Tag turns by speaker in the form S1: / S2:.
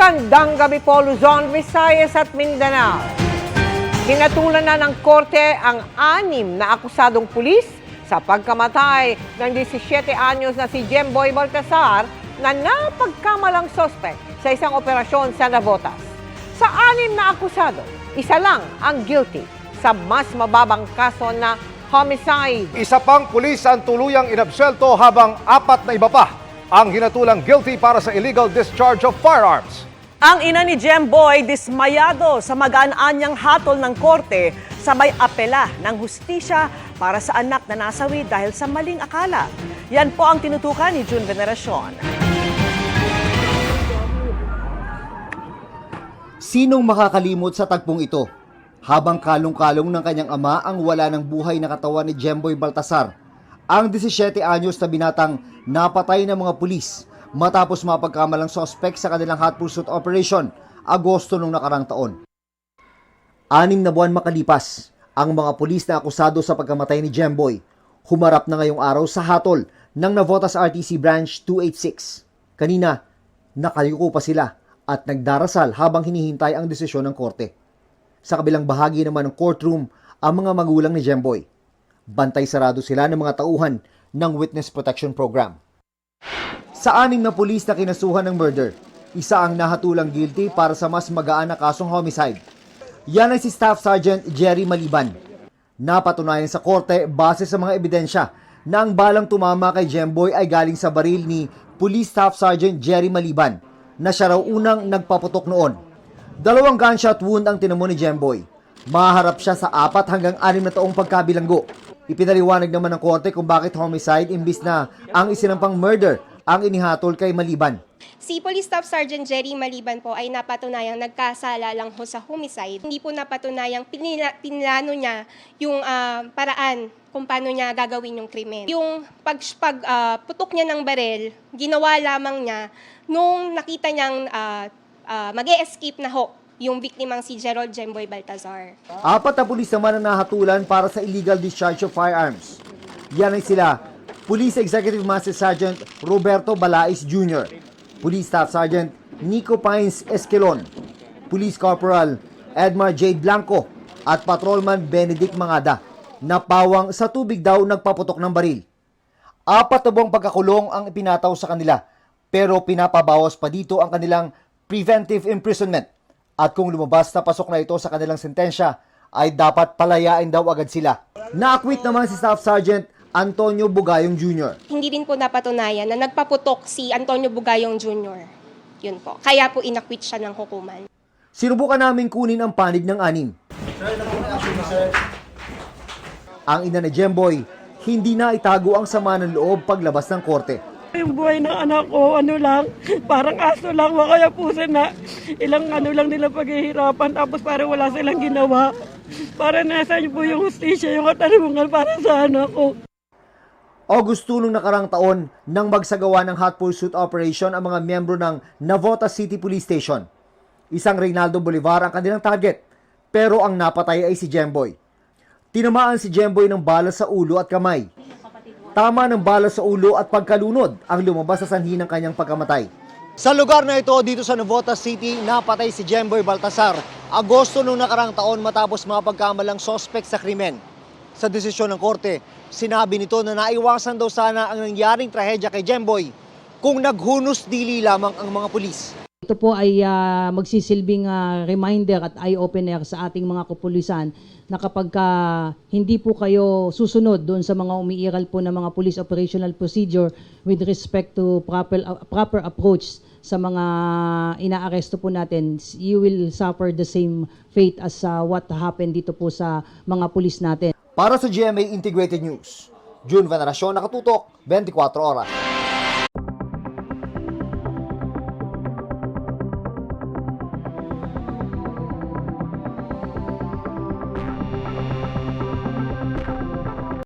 S1: Magandang gabi po Luzon, Visayas at Mindanao. Hinatulan na ng korte ang anim na akusadong pulis sa pagkamatay ng 17 anyos na si Jemboy Baltasar na napagkamalang sospek sa isang operasyon sa Navotas. Sa anim na akusado, isa lang ang guilty sa mas mababang kaso na homicide.
S2: Isa pang pulis ang tuluyang inabsuelto habang apat na iba pa ang hinatulang guilty para sa illegal discharge of firearms.
S3: Ang ina ni Jemboy dismayado sa magaan-anyang hatol ng korte sabay apela ng hustisya para sa anak na nasawi dahil sa maling akala. Yan po ang tinutukan ni June Veneracion.
S4: Sinong makakalimot sa tagpong ito? Habang kalong-kalong ng kanyang ama ang wala ng buhay na katawan ni Jemboy Baltasar, ang 17 anyos na binatang napatay ng mga pulis matapos mapagkamalang sospek sa kanilang hot pursuit operation Agosto nung nakarang taon. Anim na buwan makalipas, ang mga pulis na akusado sa pagkamatay ni Jemboy humarap na ngayong araw sa hatol ng Navotas RTC Branch 286. Kanina, nakaliko pa sila at nagdarasal habang hinihintay ang desisyon ng korte. Sa kabilang bahagi naman ng courtroom ang mga magulang ni Jemboy. Bantay sarado sila ng mga tauhan ng Witness Protection Program. Sa anim na pulis na kinasuhan ng murder, isa ang nahatulang guilty para sa mas magaan na kasong homicide. Yan ay si Staff Sergeant Jerry Maliban. Napatunayan sa korte base sa mga ebidensya na ang balang tumama kay Jemboy ay galing sa baril ni Police Staff Sergeant Jerry Maliban na siya raw unang nagpaputok noon. Dalawang gunshot wound ang tinamo ni Jemboy. Maharap siya sa apat hanggang anim na taong pagkabilanggo. Ipinaliwanag naman ng korte kung bakit homicide imbis na ang isinampang murder ang inihatol kay Maliban.
S5: Si Police Staff Sergeant Jerry Maliban po ay napatunayang nagkasala lang ho sa homicide. Hindi po napatunayang pinila, pinlano niya yung ah, paraan kung paano niya gagawin yung krimen. Yung pag, pag ah, putok niya ng barel, ginawa lamang niya nung nakita niyang uh, mag escape na ho yung biktimang si Gerald Jemboy Baltazar.
S4: Apat na pulis naman ang nahatulan para sa illegal discharge of firearms. Yan ay sila, Police Executive Master Sergeant Roberto Balais Jr., Police Staff Sergeant Nico Pines Esquelon, Police Corporal Edmar J. Blanco at Patrolman Benedict Mangada na pawang sa tubig daw nagpaputok ng baril. Apat na buwang pagkakulong ang ipinataw sa kanila pero pinapabawas pa dito ang kanilang preventive imprisonment at kung lumabas na pasok na ito sa kanilang sentensya ay dapat palayain daw agad sila. Na-acquit naman si Staff Sergeant Antonio Bugayong Jr.
S5: Hindi din po napatunayan na nagpaputok si Antonio Bugayong Jr. Yun po. Kaya po inakwit siya ng hukuman.
S4: Sinubukan namin kunin ang panig ng anim. Ang ina ni Jemboy, hindi na itago ang sama ng loob paglabas ng korte.
S6: Yung buhay ng anak ko, ano lang, parang aso lang, kaya puso na ilang ano lang nila paghihirapan, tapos parang wala silang ginawa. Para nasa po yung hustisya, yung katarungan para sa anak ko.
S4: Agosto nung nakarang taon nang magsagawa ng hot pursuit operation ang mga miyembro ng Navotas City Police Station. Isang Reynaldo Bolivar ang kanilang target, pero ang napatay ay si Jemboy. Tinamaan si Jemboy ng bala sa ulo at kamay. Tama ng bala sa ulo at pagkalunod ang lumabas sa sanhi ng kanyang pagkamatay. Sa lugar na ito, dito sa Navotas City, napatay si Jemboy Baltasar Agosto nung nakarang taon matapos mapagkamalang sospek sa krimen. Sa desisyon ng korte, sinabi nito na naiwasan daw sana ang nangyaring trahedya kay Jemboy kung naghunos dili lamang ang mga pulis.
S7: Ito po ay ah, magsisilbing ah, reminder at eye-opener sa ating mga kapulisan na kapag ka hindi po kayo susunod doon sa mga umiiral po ng mga police operational procedure with respect to proper ah, proper approach sa mga inaaresto po natin, you will suffer the same fate as ah, what happened dito po sa mga pulis natin.
S4: Para sa GMA Integrated News, June Veneracion nakatutok, 24 oras.